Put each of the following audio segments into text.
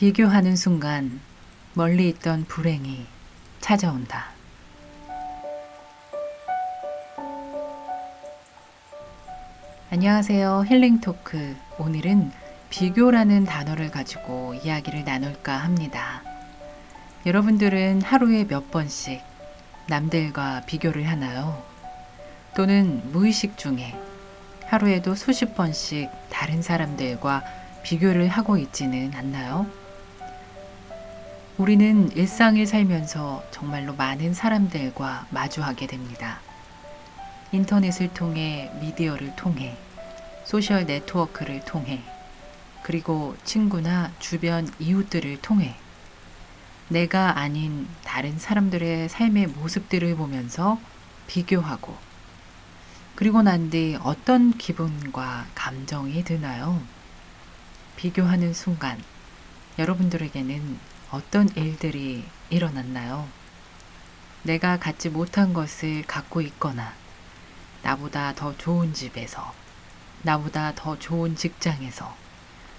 비교하는 순간 멀리 있던 불행이 찾아온다. 안녕하세요. 힐링 토크. 오늘은 비교라는 단어를 가지고 이야기를 나눌까 합니다. 여러분들은 하루에 몇 번씩 남들과 비교를 하나요? 또는 무의식 중에 하루에도 수십 번씩 다른 사람들과 비교를 하고 있지는 않나요? 우리는 일상을 살면서 정말로 많은 사람들과 마주하게 됩니다. 인터넷을 통해, 미디어를 통해, 소셜 네트워크를 통해, 그리고 친구나 주변 이웃들을 통해 내가 아닌 다른 사람들의 삶의 모습들을 보면서 비교하고 그리고 난 뒤 어떤 기분과 감정이 드나요? 비교하는 순간 여러분들에게는 어떤 일들이 일어났나요? 내가 갖지 못한 것을 갖고 있거나 나보다 더 좋은 집에서 나보다 더 좋은 직장에서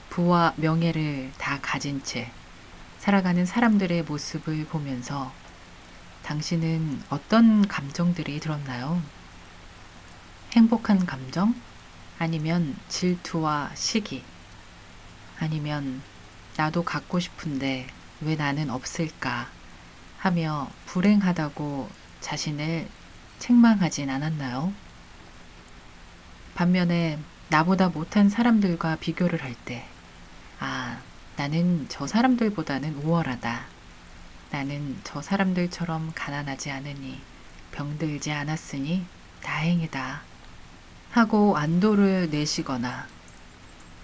부와 명예를 다 가진 채 살아가는 사람들의 모습을 보면서 당신은 어떤 감정들이 들었나요? 행복한 감정? 아니면 질투와 시기? 아니면 나도 갖고 싶은데 왜 나는 없을까? 하며 불행하다고 자신을 책망하진 않았나요? 반면에 나보다 못한 사람들과 비교를 할 때, 아, 나는 저 사람들보다는 우월하다. 나는 저 사람들처럼 가난하지 않으니, 병들지 않았으니 다행이다. 하고 안도를 내시거나,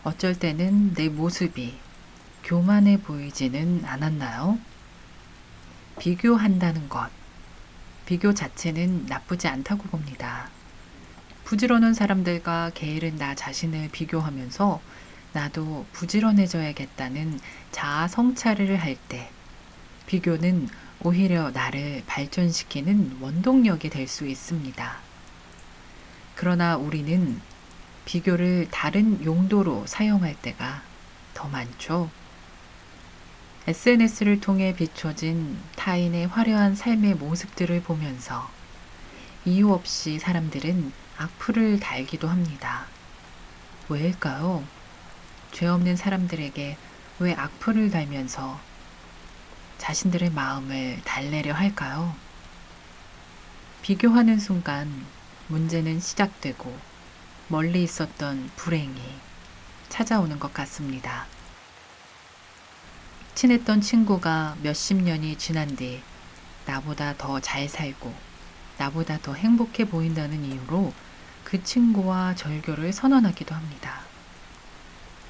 어쩔 때는 내 모습이 교만해 보이지는 않았나요? 비교한다는 것, 비교 자체는 나쁘지 않다고 봅니다. 부지런한 사람들과 게으른 나 자신을 비교하면서 나도 부지런해져야겠다는 자아 성찰을 할 때 비교는 오히려 나를 발전시키는 원동력이 될 수 있습니다. 그러나 우리는 비교를 다른 용도로 사용할 때가 더 많죠. SNS를 통해 비춰진 타인의 화려한 삶의 모습들을 보면서 이유 없이 사람들은 악플을 달기도 합니다. 왜일까요? 죄 없는 사람들에게 왜 악플을 달면서 자신들의 마음을 달래려 할까요? 비교하는 순간 문제는 시작되고 멀리 있었던 불행이 찾아오는 것 같습니다. 친했던 친구가 몇십 년이 지난 뒤 나보다 더 잘 살고 나보다 더 행복해 보인다는 이유로 그 친구와 절교를 선언하기도 합니다.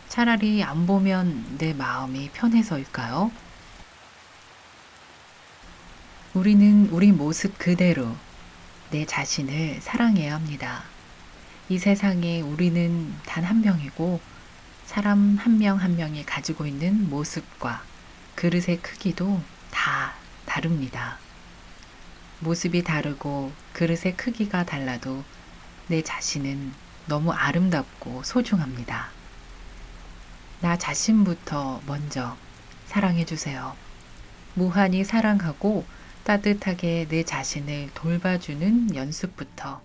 차라리 안 보면 내 마음이 편해서일까요? 우리는 우리 모습 그대로 내 자신을 사랑해야 합니다. 이 세상에 우리는 단 한 명이고 사람 한 명한 명이 가지고 있는 모습과 그릇의 크기도 다 다릅니다. 모습이 다르고 그릇의 크기가 달라도 내 자신은 너무 아름답고 소중합니다. 나 자신부터 먼저 사랑해 주세요. 무한히 사랑하고 따뜻하게 내 자신을 돌봐주는 연습부터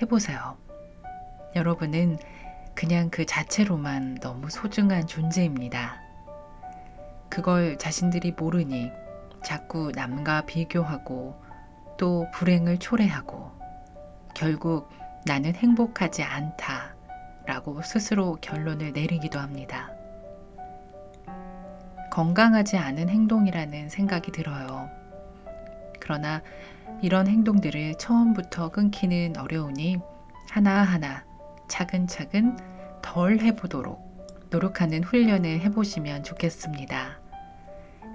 해보세요. 여러분은 그냥 그 자체로만 너무 소중한 존재입니다. 그걸 자신들이 모르니 자꾸 남과 비교하고 또 불행을 초래하고 결국 나는 행복하지 않다 라고 스스로 결론을 내리기도 합니다. 건강하지 않은 행동이라는 생각이 들어요. 그러나 이런 행동들을 처음부터 끊기는 어려우니 하나하나 차근차근 덜 해보도록 노력하는 훈련을 해보시면 좋겠습니다.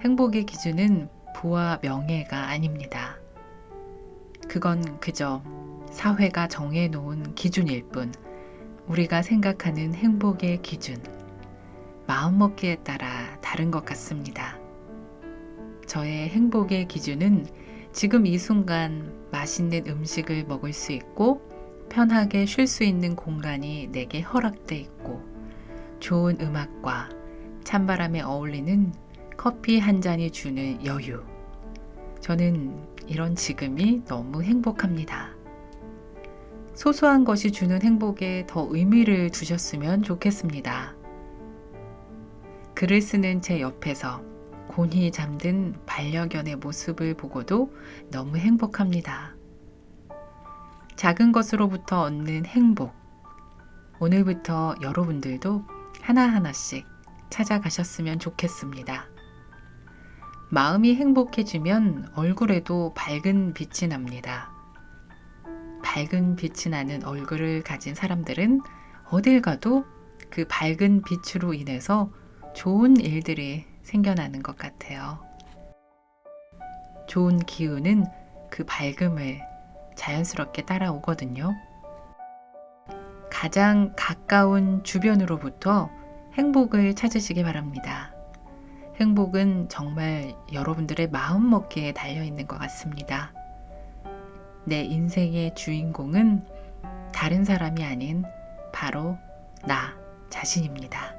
행복의 기준은 부와 명예가 아닙니다. 그건 그저 사회가 정해놓은 기준일 뿐 우리가 생각하는 행복의 기준, 마음먹기에 따라 다른 것 같습니다. 저의 행복의 기준은 지금 이 순간 맛있는 음식을 먹을 수 있고 편하게 쉴 수 있는 공간이 내게 허락돼 있고 좋은 음악과 찬바람에 어울리는 커피 한 잔이 주는 여유. 저는 이런 지금이 너무 행복합니다. 소소한 것이 주는 행복에 더 의미를 두셨으면 좋겠습니다. 글을 쓰는 제 옆에서 곤히 잠든 반려견의 모습을 보고도 너무 행복합니다. 작은 것으로부터 얻는 행복. 오늘부터 여러분들도 하나하나씩 찾아가셨으면 좋겠습니다. 마음이 행복해지면 얼굴에도 밝은 빛이 납니다. 밝은 빛이 나는 얼굴을 가진 사람들은 어딜 가도 그 밝은 빛으로 인해서 좋은 일들이 생겨나는 것 같아요. 좋은 기운은 그 밝음을 자연스럽게 따라오거든요. 가장 가까운 주변으로부터 행복을 찾으시기 바랍니다. 행복은 정말 여러분들의 마음먹기에 달려있는 것 같습니다. 내 인생의 주인공은 다른 사람이 아닌 바로 나 자신입니다.